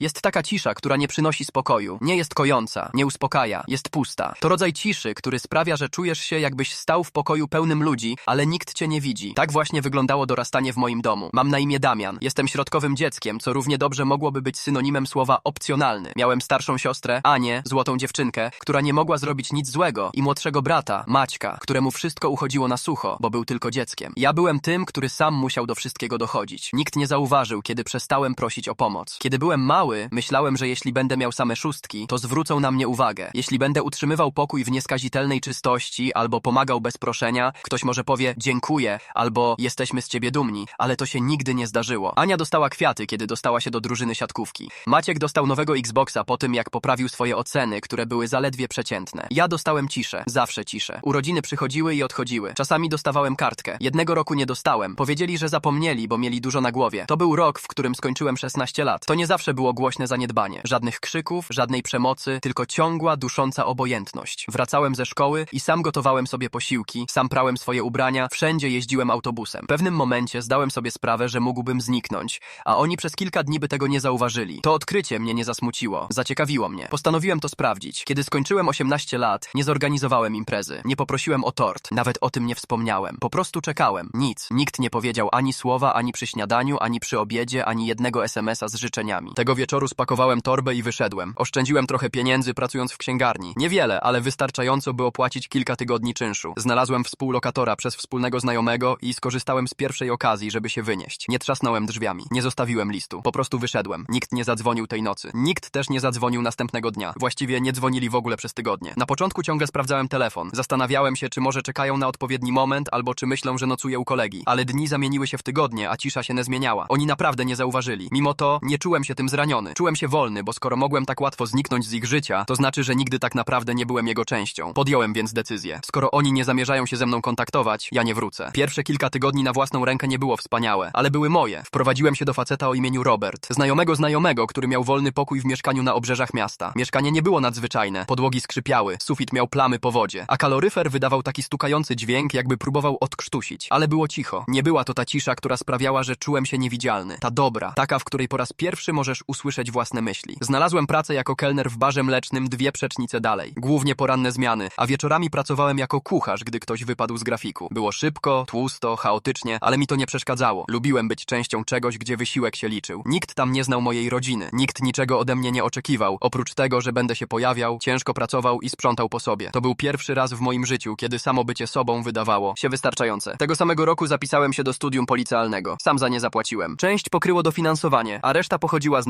Jest taka cisza, która nie przynosi spokoju. Nie jest kojąca, nie uspokaja, jest pusta. To rodzaj ciszy, który sprawia, że czujesz się jakbyś stał w pokoju pełnym ludzi, ale nikt cię nie widzi. Tak właśnie wyglądało dorastanie w moim domu. Mam na imię Damian. Jestem środkowym dzieckiem, co równie dobrze mogłoby być synonimem słowa opcjonalny. Miałem starszą siostrę, Anię, złotą dziewczynkę, która nie mogła zrobić nic złego i młodszego brata, Maćka, któremu wszystko uchodziło na sucho, bo był tylko dzieckiem. Ja byłem tym, który sam musiał do wszystkiego dochodzić. Nikt nie zauważył, kiedy przestałem prosić o pomoc. Kiedy byłem mały, myślałem, że jeśli będę miał same szóstki, to zwrócą na mnie uwagę. Jeśli będę utrzymywał pokój w nieskazitelnej czystości albo pomagał bez proszenia, ktoś może powie dziękuję albo jesteśmy z ciebie dumni, ale to się nigdy nie zdarzyło. Ania dostała kwiaty, kiedy dostała się do drużyny siatkówki. Maciek dostał nowego Xboxa po tym, jak poprawił swoje oceny, które były zaledwie przeciętne. Ja dostałem ciszę, zawsze ciszę. Urodziny przychodziły i odchodziły. Czasami dostawałem kartkę. Jednego roku nie dostałem. Powiedzieli, że zapomnieli, bo mieli dużo na głowie. To był rok, w którym skończyłem 16 lat. To nie zawsze było głośne zaniedbanie. Żadnych krzyków, żadnej przemocy, tylko ciągła, dusząca obojętność. Wracałem ze szkoły i sam gotowałem sobie posiłki, sam prałem swoje ubrania, wszędzie jeździłem autobusem. W pewnym momencie zdałem sobie sprawę, że mógłbym zniknąć, a oni przez kilka dni by tego nie zauważyli. To odkrycie mnie nie zasmuciło, zaciekawiło mnie. Postanowiłem to sprawdzić. Kiedy skończyłem 18 lat, nie zorganizowałem imprezy, nie poprosiłem o tort, nawet o tym nie wspomniałem. Po prostu czekałem. Nic. Nikt nie powiedział ani słowa, ani przy śniadaniu, ani przy obiedzie, ani jednego SMS-a z życzeniami. Tego wieczoru spakowałem torbę i wyszedłem. Oszczędziłem trochę pieniędzy pracując w księgarni. Niewiele, ale wystarczająco, by opłacić kilka tygodni czynszu. Znalazłem współlokatora przez wspólnego znajomego i skorzystałem z pierwszej okazji, żeby się wynieść. Nie trzasnąłem drzwiami. Nie zostawiłem listu. Po prostu wyszedłem. Nikt nie zadzwonił tej nocy. Nikt też nie zadzwonił następnego dnia. Właściwie nie dzwonili w ogóle przez tygodnie. Na początku ciągle sprawdzałem telefon. Zastanawiałem się, czy może czekają na odpowiedni moment, albo czy myślą, że nocuję u kolegi. Ale dni zamieniły się w tygodnie, a cisza się nie zmieniała. Oni naprawdę nie zauważyli. Mimo to nie czułem się tym zraniony. Czułem się wolny, bo skoro mogłem tak łatwo zniknąć z ich życia, to znaczy, że nigdy tak naprawdę nie byłem jego częścią. Podjąłem więc decyzję. Skoro oni nie zamierzają się ze mną kontaktować, ja nie wrócę. Pierwsze kilka tygodni na własną rękę nie było wspaniałe, ale były moje. Wprowadziłem się do faceta o imieniu Robert. Znajomego znajomego, który miał wolny pokój w mieszkaniu na obrzeżach miasta. Mieszkanie nie było nadzwyczajne. Podłogi skrzypiały, sufit miał plamy po wodzie, a kaloryfer wydawał taki stukający dźwięk, jakby próbował odkrztusić. Ale było cicho. Nie była to ta cisza, która sprawiała, że czułem się niewidzialny. Ta dobra, taka, w której po raz pierwszy możesz usłyszeć własne myśli. Znalazłem pracę jako kelner w barze mlecznym dwie przecznice dalej. Głównie poranne zmiany, a wieczorami pracowałem jako kucharz, gdy ktoś wypadł z grafiku. Było szybko, tłusto, chaotycznie, ale mi to nie przeszkadzało. Lubiłem być częścią czegoś, gdzie wysiłek się liczył. Nikt tam nie znał mojej rodziny. Nikt niczego ode mnie nie oczekiwał, oprócz tego, że będę się pojawiał, ciężko pracował i sprzątał po sobie. To był pierwszy raz w moim życiu, kiedy samo bycie sobą wydawało się wystarczające. Tego samego roku zapisałem się do studium policealnego. Sam za nie zapłaciłem. Część pokryło dofinansowanie, a reszta pochodziła z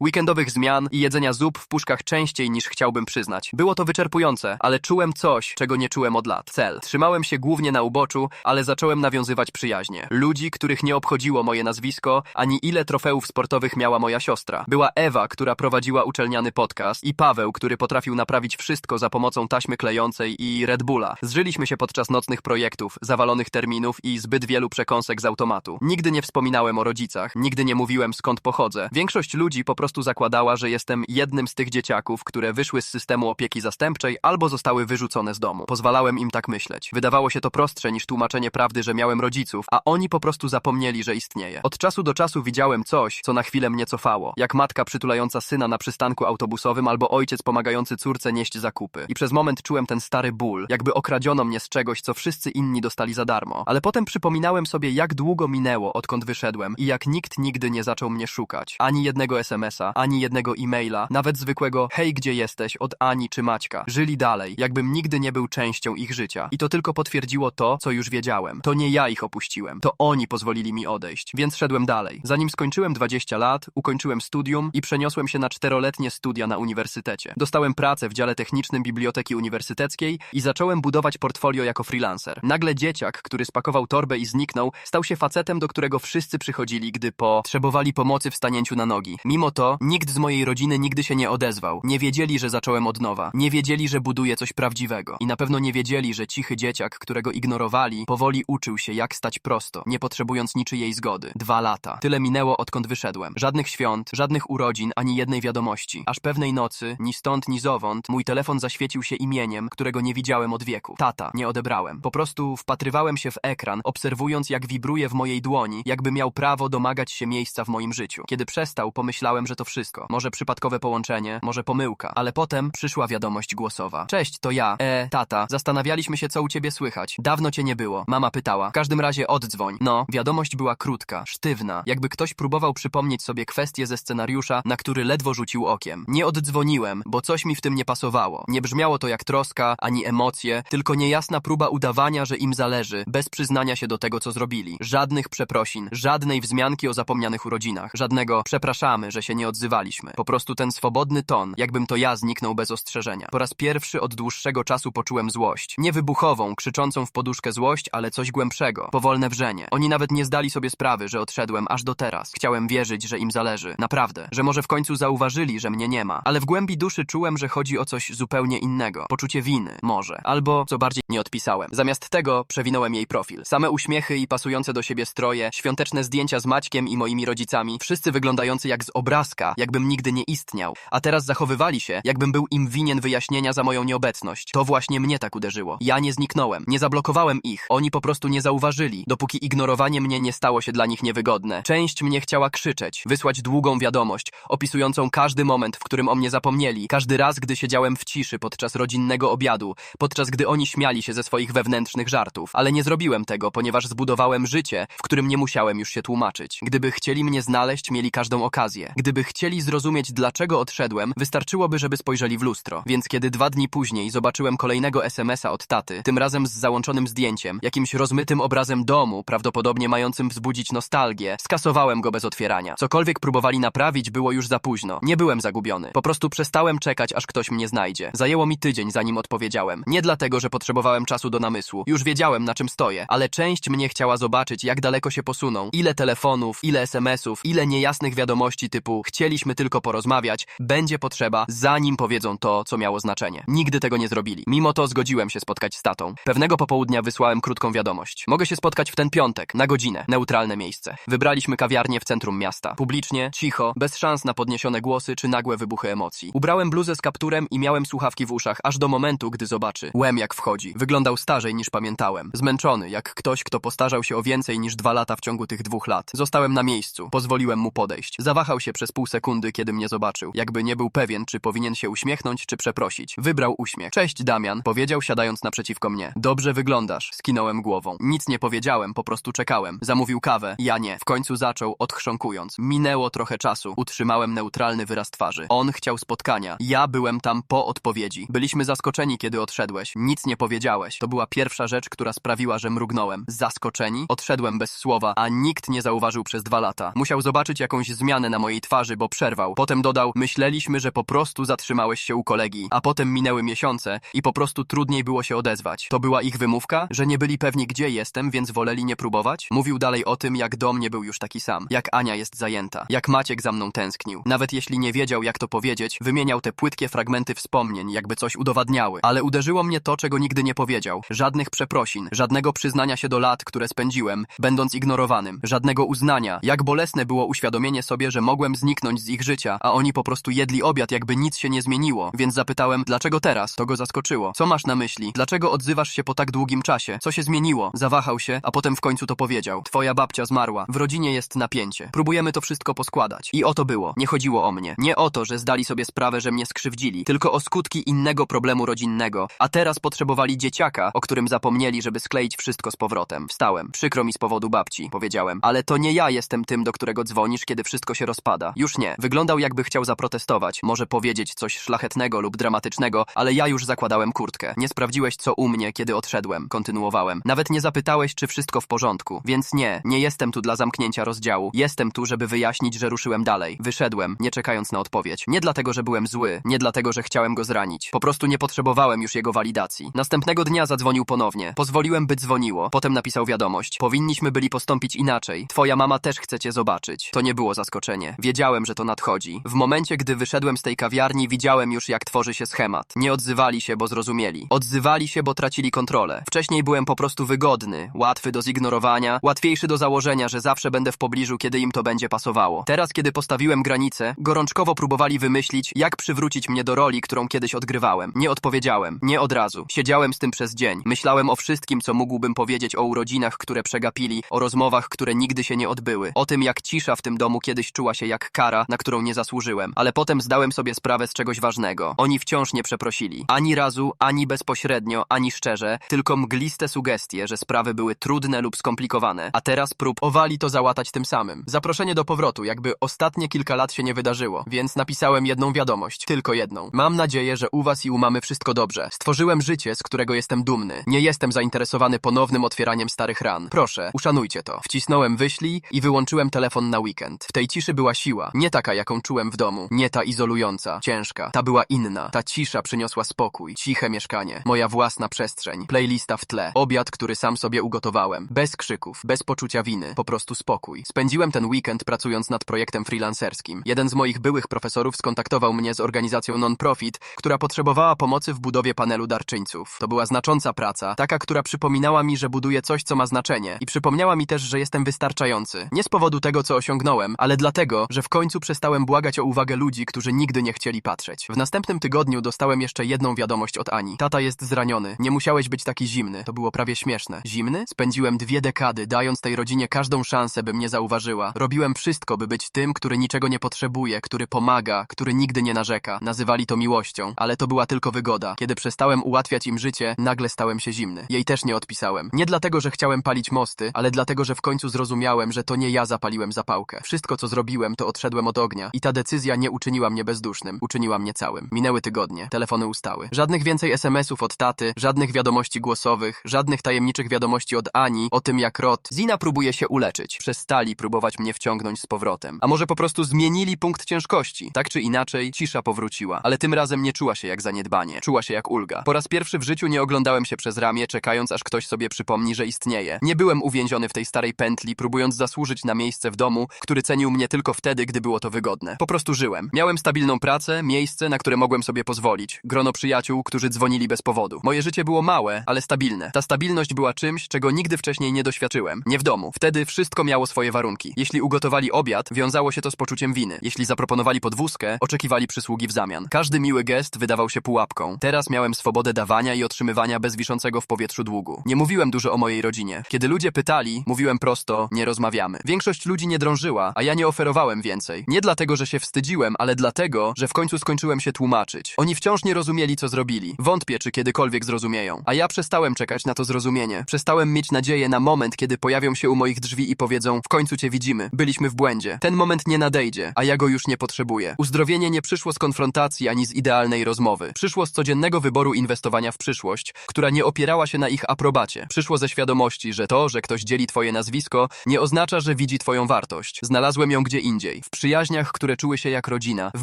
weekendowych zmian i jedzenia zup w puszkach częściej niż chciałbym przyznać. Było to wyczerpujące, ale czułem coś, czego nie czułem od lat. Cel. Trzymałem się głównie na uboczu, ale zacząłem nawiązywać przyjaźnie. Ludzi, których nie obchodziło moje nazwisko, ani ile trofeów sportowych miała moja siostra. Była Ewa, która prowadziła uczelniany podcast i Paweł, który potrafił naprawić wszystko za pomocą taśmy klejącej i Red Bulla. Zżyliśmy się podczas nocnych projektów, zawalonych terminów i zbyt wielu przekąsek z automatu. Nigdy nie wspominałem o rodzicach, nigdy nie mówiłem skąd pochodzę. Większość ludzi po prostu zakładała, że jestem jednym z tych dzieciaków, które wyszły z systemu opieki zastępczej albo zostały wyrzucone z domu. Pozwalałem im tak myśleć. Wydawało się to prostsze niż tłumaczenie prawdy, że miałem rodziców, a oni po prostu zapomnieli, że istnieje. Od czasu do czasu widziałem coś, co na chwilę mnie cofało. Jak matka przytulająca syna na przystanku autobusowym albo ojciec pomagający córce nieść zakupy. I przez moment czułem ten stary ból, jakby okradziono mnie z czegoś, co wszyscy inni dostali za darmo. Ale potem przypominałem sobie, jak długo minęło, odkąd wyszedłem i jak nikt nigdy nie zaczął mnie szukać. Ani jednego SMS-a, ani jednego e-maila, nawet zwykłego hej, gdzie jesteś od Ani czy Maćka. Żyli dalej, jakbym nigdy nie był częścią ich życia. I to tylko potwierdziło to, co już wiedziałem. To nie ja ich opuściłem, to oni pozwolili mi odejść, więc szedłem dalej. Zanim skończyłem 20 lat, ukończyłem studium i przeniosłem się na czteroletnie studia na uniwersytecie. Dostałem pracę w dziale technicznym Biblioteki Uniwersyteckiej i zacząłem budować portfolio jako freelancer. Nagle dzieciak, który spakował torbę i zniknął, stał się facetem, do którego wszyscy przychodzili, gdy potrzebowali pomocy w stanięciu na nogi. Mimo to, nikt z mojej rodziny nigdy się nie odezwał. Nie wiedzieli, że zacząłem od nowa. Nie wiedzieli, że buduję coś prawdziwego. I na pewno nie wiedzieli, że cichy dzieciak, którego ignorowali, powoli uczył się, jak stać prosto, nie potrzebując niczyjej zgody. Dwa lata. Tyle minęło, odkąd wyszedłem. Żadnych świąt, żadnych urodzin, ani jednej wiadomości. Aż pewnej nocy, ni stąd, ni zowąd, mój telefon zaświecił się imieniem, którego nie widziałem od wieku. Tata. Nie odebrałem. Po prostu wpatrywałem się w ekran, obserwując, jak wibruje w mojej dłoni, jakby miał prawo domagać się miejsca w moim życiu. Kiedy przestał, pomyślałem, myślałem, że to wszystko. Może przypadkowe połączenie, może pomyłka. Ale potem przyszła wiadomość głosowa. Cześć, to ja. E, tata. Zastanawialiśmy się, co u ciebie słychać. Dawno cię nie było. Mama pytała. W każdym razie oddzwoń. No, wiadomość była krótka, sztywna. Jakby ktoś próbował przypomnieć sobie kwestię ze scenariusza, na który ledwo rzucił okiem. Nie oddzwoniłem, bo coś mi w tym nie pasowało. Nie brzmiało to jak troska, ani emocje, tylko niejasna próba udawania, że im zależy, bez przyznania się do tego, co zrobili. Żadnych przeprosin, żadnej wzmianki o zapomnianych urodzinach, żadnego przepraszamy, że się nie odzywaliśmy. Po prostu ten swobodny ton, jakbym to ja zniknął bez ostrzeżenia. Po raz pierwszy od dłuższego czasu poczułem złość. Nie wybuchową, krzyczącą w poduszkę złość, ale coś głębszego. Powolne wrzenie. Oni nawet nie zdali sobie sprawy, że odszedłem aż do teraz. Chciałem wierzyć, że im zależy. Naprawdę. Że może w końcu zauważyli, że mnie nie ma. Ale w głębi duszy czułem, że chodzi o coś zupełnie innego. Poczucie winy. Może. Albo, co bardziej, nie odpisałem. Zamiast tego przewinąłem jej profil. Same uśmiechy i pasujące do siebie stroje, świąteczne zdjęcia z Maćkiem i moimi rodzicami, wszyscy wyglądający jak z obrazka, jakbym nigdy nie istniał. A teraz zachowywali się, jakbym był im winien wyjaśnienia za moją nieobecność. To właśnie mnie tak uderzyło. Ja nie zniknąłem. Nie zablokowałem ich. Oni po prostu nie zauważyli, dopóki ignorowanie mnie nie stało się dla nich niewygodne. Część mnie chciała krzyczeć, wysłać długą wiadomość, opisującą każdy moment, w którym o mnie zapomnieli, każdy raz, gdy siedziałem w ciszy podczas rodzinnego obiadu, podczas gdy oni śmiali się ze swoich wewnętrznych żartów. Ale nie zrobiłem tego, ponieważ zbudowałem życie, w którym nie musiałem już się tłumaczyć. Gdyby chcieli mnie znaleźć, mieli każdą okazję. Gdyby chcieli zrozumieć, dlaczego odszedłem, wystarczyłoby, żeby spojrzeli w lustro. Więc kiedy dwa dni później zobaczyłem kolejnego SMS-a od taty, tym razem z załączonym zdjęciem, jakimś rozmytym obrazem domu, prawdopodobnie mającym wzbudzić nostalgię, skasowałem go bez otwierania. Cokolwiek próbowali naprawić, było już za późno. Nie byłem zagubiony. Po prostu przestałem czekać, aż ktoś mnie znajdzie. Zajęło mi tydzień, zanim odpowiedziałem. Nie dlatego, że potrzebowałem czasu do namysłu. Już wiedziałem, na czym stoję, ale część mnie chciała zobaczyć, jak daleko się posuną. Ile telefonów, ile SMS-ów, ile niejasnych wiadomości typu chcieliśmy tylko porozmawiać, będzie potrzeba, zanim powiedzą to, co miało znaczenie. Nigdy tego nie zrobili. Mimo to zgodziłem się spotkać z tatą. Pewnego popołudnia wysłałem krótką wiadomość. Mogę się spotkać w ten piątek, na godzinę. Neutralne miejsce. Wybraliśmy kawiarnię w centrum miasta. Publicznie, cicho, bez szans na podniesione głosy czy nagłe wybuchy emocji. Ubrałem bluzę z kapturem i miałem słuchawki w uszach, aż do momentu, gdy zobaczy. Łem jak wchodzi. Wyglądał starzej niż pamiętałem. Zmęczony, jak ktoś, kto postarzał się o więcej niż dwa lata w ciągu tych dwóch lat. Zostałem na miejscu. Pozwoliłem mu podejść. Zawahał się przez pół sekundy, kiedy mnie zobaczył. Jakby nie był pewien, czy powinien się uśmiechnąć, czy przeprosić. Wybrał uśmiech. Cześć, Damian, powiedział siadając naprzeciwko mnie. Dobrze wyglądasz. Skinąłem głową. Nic nie powiedziałem, po prostu czekałem. Zamówił kawę. Ja nie. W końcu zaczął, odchrząkując. Minęło trochę czasu. Utrzymałem neutralny wyraz twarzy. On chciał spotkania. Ja byłem tam po odpowiedzi. Byliśmy zaskoczeni, kiedy odszedłeś. Nic nie powiedziałeś. To była pierwsza rzecz, która sprawiła, że mrugnąłem. Zaskoczeni? Odszedłem bez słowa, a nikt nie zauważył przez dwa lata. Musiał zobaczyć jakąś zmianę na mojej twarzy, bo przerwał. Potem dodał, myśleliśmy, że po prostu zatrzymałeś się u kolegi. A potem minęły miesiące i po prostu trudniej było się odezwać. To była ich wymówka, że nie byli pewni, gdzie jestem, więc woleli nie próbować? Mówił dalej o tym, jak do mnie był już taki sam. Jak Ania jest zajęta. Jak Maciek za mną tęsknił. Nawet jeśli nie wiedział, jak to powiedzieć, wymieniał te płytkie fragmenty wspomnień, jakby coś udowadniały. Ale uderzyło mnie to, czego nigdy nie powiedział. Żadnych przeprosin, żadnego przyznania się do lat, które spędziłem, będąc ignorowanym. Żadnego uznania. Jak bolesne było uświadomienie sobie, że mogłem zniknąć z ich życia, a oni po prostu jedli obiad, jakby nic się nie zmieniło. Więc zapytałem, dlaczego teraz? To go zaskoczyło. Co masz na myśli? Dlaczego odzywasz się po tak długim czasie? Co się zmieniło? Zawahał się, a potem w końcu to powiedział. Twoja babcia zmarła. W rodzinie jest napięcie. Próbujemy to wszystko poskładać. I o to było. Nie chodziło o mnie. Nie o to, że zdali sobie sprawę, że mnie skrzywdzili, tylko o skutki innego problemu rodzinnego. A teraz potrzebowali dzieciaka, o którym zapomnieli, żeby skleić wszystko z powrotem. Wstałem. Przykro mi z powodu babci, powiedziałem. Ale to nie ja jestem tym, do którego dzwonisz, kiedy wszystko się rozpada. Już nie. Wyglądał jakby chciał zaprotestować, może powiedzieć coś szlachetnego lub dramatycznego, ale ja już zakładałem kurtkę. Nie sprawdziłeś, co u mnie, kiedy odszedłem. Kontynuowałem. Nawet nie zapytałeś, czy wszystko w porządku. Więc nie, nie jestem tu dla zamknięcia rozdziału. Jestem tu, żeby wyjaśnić, że ruszyłem dalej. Wyszedłem, nie czekając na odpowiedź. Nie dlatego, że byłem zły, nie dlatego, że chciałem go zranić. Po prostu nie potrzebowałem już jego walidacji. Następnego dnia zadzwonił ponownie. Pozwoliłem, by dzwoniło. Potem napisał wiadomość. Powinniśmy byli postąpić inaczej. Twoja mama też chce cię zobaczyć. To nie było zaskoczenie. Wiedziałem, że to nadchodzi. W momencie, gdy wyszedłem z tej kawiarni, widziałem już, jak tworzy się schemat. Nie odzywali się, bo zrozumieli. Odzywali się, bo tracili kontrolę. Wcześniej byłem po prostu wygodny, łatwy do zignorowania, łatwiejszy do założenia, że zawsze będę w pobliżu, kiedy im to będzie pasowało. Teraz, kiedy postawiłem granicę, gorączkowo próbowali wymyślić, jak przywrócić mnie do roli, którą kiedyś odgrywałem. Nie odpowiedziałem. Nie od razu. Siedziałem z tym przez dzień. Myślałem o wszystkim, co mógłbym powiedzieć o urodzinach, które przegapili, o rozmowach, które nigdy się nie odbyły, o tym, jak cisza w tym domu kiedyś czuła się jak jak kara, na którą nie zasłużyłem. Ale potem zdałem sobie sprawę z czegoś ważnego. Oni wciąż nie przeprosili. Ani razu, ani bezpośrednio, ani szczerze, tylko mgliste sugestie, że sprawy były trudne lub skomplikowane. A teraz prób owali to załatać tym samym. Zaproszenie do powrotu, jakby ostatnie kilka lat się nie wydarzyło. Więc napisałem jedną wiadomość, tylko jedną. Mam nadzieję, że u was i u mamy wszystko dobrze. Stworzyłem życie, z którego jestem dumny. Nie jestem zainteresowany ponownym otwieraniem starych ran. Proszę, uszanujcie to. Wcisnąłem wyślij i wyłączyłem telefon na weekend. W tej ciszy była siła. Nie taka, jaką czułem w domu. Nie ta izolująca, ciężka. Ta była inna. Ta cisza przyniosła spokój. Ciche mieszkanie. Moja własna przestrzeń. Playlista w tle. Obiad, który sam sobie ugotowałem. Bez krzyków, bez poczucia winy. Po prostu spokój. Spędziłem ten weekend pracując nad projektem freelancerskim. Jeden z moich byłych profesorów skontaktował mnie z organizacją non-profit, która potrzebowała pomocy w budowie panelu darczyńców. To była znacząca praca, taka, która przypominała mi, że buduję coś, co ma znaczenie i przypomniała mi też, że jestem wystarczający. Nie z powodu tego, co osiągnąłem, ale dlatego, że w końcu przestałem błagać o uwagę ludzi, którzy nigdy nie chcieli patrzeć. W następnym tygodniu dostałem jeszcze jedną wiadomość od Ani. Tata jest zraniony. Nie musiałeś być taki zimny. To było prawie śmieszne. Zimny? Spędziłem dwie dekady, dając tej rodzinie każdą szansę, by mnie zauważyła. Robiłem wszystko, by być tym, który niczego nie potrzebuje, który pomaga, który nigdy nie narzeka. Nazywali to miłością, ale to była tylko wygoda. Kiedy przestałem ułatwiać im życie, nagle stałem się zimny. Jej też nie odpisałem. Nie dlatego, że chciałem palić mosty, ale dlatego, że w końcu zrozumiałem, że to nie ja zapaliłem zapałkę. Wszystko, co zrobiłem, to odszedłem od ognia i ta decyzja nie uczyniła mnie bezdusznym, uczyniła mnie całym. Minęły tygodnie, telefony ustały. Żadnych więcej SMS-ów od taty, żadnych wiadomości głosowych, żadnych tajemniczych wiadomości od Ani o tym, jak Rod Zina próbuje się uleczyć. Przestali próbować mnie wciągnąć z powrotem. A może po prostu zmienili punkt ciężkości? Tak czy inaczej, cisza powróciła, ale tym razem nie czuła się jak zaniedbanie, czuła się jak ulga. Po raz pierwszy w życiu nie oglądałem się przez ramię, czekając aż ktoś sobie przypomni, że istnieje. Nie byłem uwięziony w tej starej pętli, próbując zasłużyć na miejsce w domu, który cenił mnie tylko wtedy, gdy było to wygodne. Po prostu żyłem. Miałem stabilną pracę, miejsce, na które mogłem sobie pozwolić, grono przyjaciół, którzy dzwonili bez powodu. Moje życie było małe, ale stabilne. Ta stabilność była czymś, czego nigdy wcześniej nie doświadczyłem. Nie w domu. Wtedy wszystko miało swoje warunki. Jeśli ugotowali obiad, wiązało się to z poczuciem winy. Jeśli zaproponowali podwózkę, oczekiwali przysługi w zamian. Każdy miły gest wydawał się pułapką. Teraz miałem swobodę dawania i otrzymywania bez wiszącego w powietrzu długu. Nie mówiłem dużo o mojej rodzinie. Kiedy ludzie pytali, mówiłem prosto, nie rozmawiamy. Większość ludzi nie drążyła, a ja nie oferowałem więcej. Nie dlatego, że się wstydziłem, ale dlatego, że w końcu skończyłem się tłumaczyć. Oni wciąż nie rozumieli, co zrobili. Wątpię, czy kiedykolwiek zrozumieją. A ja przestałem czekać na to zrozumienie. Przestałem mieć nadzieję na moment, kiedy pojawią się u moich drzwi i powiedzą: W końcu cię widzimy. Byliśmy w błędzie. Ten moment nie nadejdzie, a ja go już nie potrzebuję. Uzdrowienie nie przyszło z konfrontacji ani z idealnej rozmowy. Przyszło z codziennego wyboru inwestowania w przyszłość, która nie opierała się na ich aprobacie. Przyszło ze świadomości, że to, że ktoś dzieli twoje nazwisko, nie oznacza, że widzi twoją wartość. Znalazłem ją gdzie indziej. W przyjaźniach, które czuły się jak rodzina. W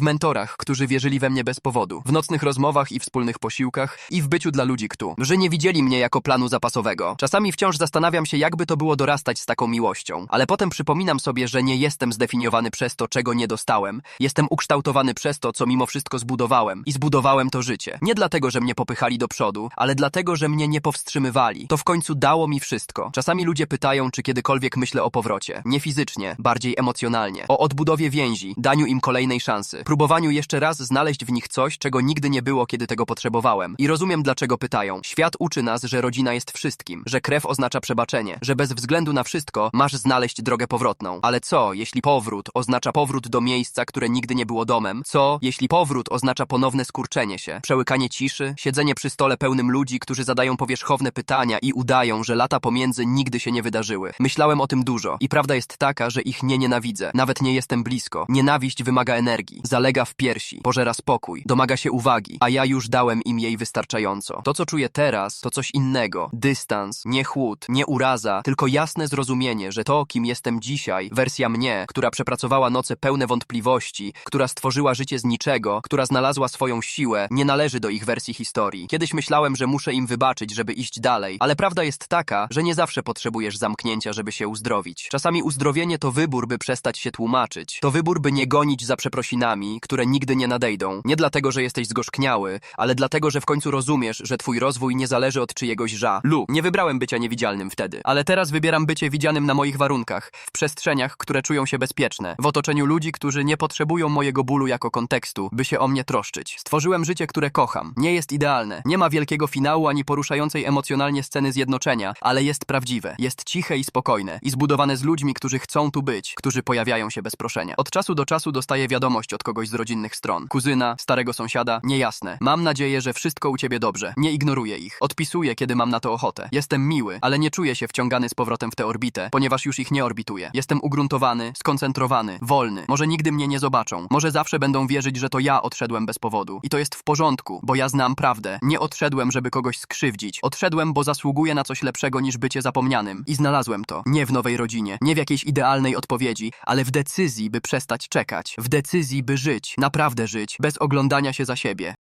mentorach, którzy wierzyli we mnie bez powodu. W nocnych rozmowach i wspólnych posiłkach. I w byciu dla ludzi. Że nie widzieli mnie jako planu zapasowego. Czasami wciąż zastanawiam się, jakby to było dorastać z taką miłością. Ale potem przypominam sobie, że nie jestem zdefiniowany przez to, czego nie dostałem. Jestem ukształtowany przez to, co mimo wszystko zbudowałem. I zbudowałem to życie. Nie dlatego, że mnie popychali do przodu, ale dlatego, że mnie nie powstrzymywali. To w końcu dało mi wszystko. Czasami ludzie pytają, czy kiedykolwiek myślę o powrocie. Nie fizycznie, bardziej emocjonalnie. O odbudowie więzi, daniu im kolejnej szansy. Próbowaniu jeszcze raz znaleźć w nich coś, czego nigdy nie było, kiedy tego potrzebowałem. I rozumiem, dlaczego pytają. Świat uczy nas, że rodzina jest wszystkim, że krew oznacza przebaczenie, że bez względu na wszystko masz znaleźć drogę powrotną. Ale co, jeśli powrót oznacza powrót do miejsca, które nigdy nie było domem? Co, jeśli powrót oznacza ponowne skurczenie się, przełykanie ciszy, siedzenie przy stole pełnym ludzi, którzy zadają powierzchowne pytania i udają, że lata pomiędzy nigdy się nie wydarzyły? Myślałem o tym dużo i prawda jest taka, że ich nie nienawidzę. Nawet nie jestem blisko. Nienawiść wymaga energii, zalega w piersi, pożera spokój, domaga się uwagi, a ja już dałem im jej wystarczająco. To, co czuję teraz, to coś innego. Dystans, nie chłód, nie uraza, tylko jasne zrozumienie, że to, kim jestem dzisiaj, wersja mnie, która przepracowała noce pełne wątpliwości, która stworzyła życie z niczego, która znalazła swoją siłę, nie należy do ich wersji historii. Kiedyś myślałem, że muszę im wybaczyć, żeby iść dalej, ale prawda jest taka, że nie zawsze potrzebujesz zamknięcia, żeby się uzdrowić. Czasami uzdrowienie to wybór, by przestać się tłumaczyć. To wybór, by nie gonić za przeprosinami, które nigdy nie nadejdą. Nie dlatego, że jesteś zgorzkniały, ale dlatego, że w końcu rozumiesz, że twój rozwój nie zależy od czyjegoś ża. Lu, nie wybrałem bycia niewidzialnym wtedy, ale teraz wybieram bycie widzianym na moich warunkach, w przestrzeniach, które czują się bezpieczne, w otoczeniu ludzi, którzy nie potrzebują mojego bólu jako kontekstu, by się o mnie troszczyć. Stworzyłem życie, które kocham. Nie jest idealne. Nie ma wielkiego finału ani poruszającej emocjonalnie sceny zjednoczenia, ale jest prawdziwe. Jest ciche i spokojne i zbudowane z ludźmi, którzy chcą tu być, którzy pojawiają się bez proszenia. Od czasu do czasu dostaję wiadomość od kogoś z rodzinnych stron. Kuzyna, starego sąsiada, niejasne. Mam nadzieję, że wszystko u ciebie dobrze. Nie ignoruję ich. Odpisuję, kiedy mam na to ochotę. Jestem miły, ale nie czuję się wciągany z powrotem w tę orbitę, ponieważ już ich nie orbituję. Jestem ugruntowany, skoncentrowany, wolny. Może nigdy mnie nie zobaczą. Może zawsze będą wierzyć, że to ja odszedłem bez powodu. I to jest w porządku, bo ja znam prawdę. Nie odszedłem, żeby kogoś skrzywdzić. Odszedłem, bo zasługuję na coś lepszego niż bycie zapomnianym. I znalazłem to. Nie w nowej rodzinie, nie w jakiejś idealnej odpowiedzi, ale w decyzji, by przestać czekać. W decyzji, by żyć, naprawdę żyć, bez oglądania się za siebie.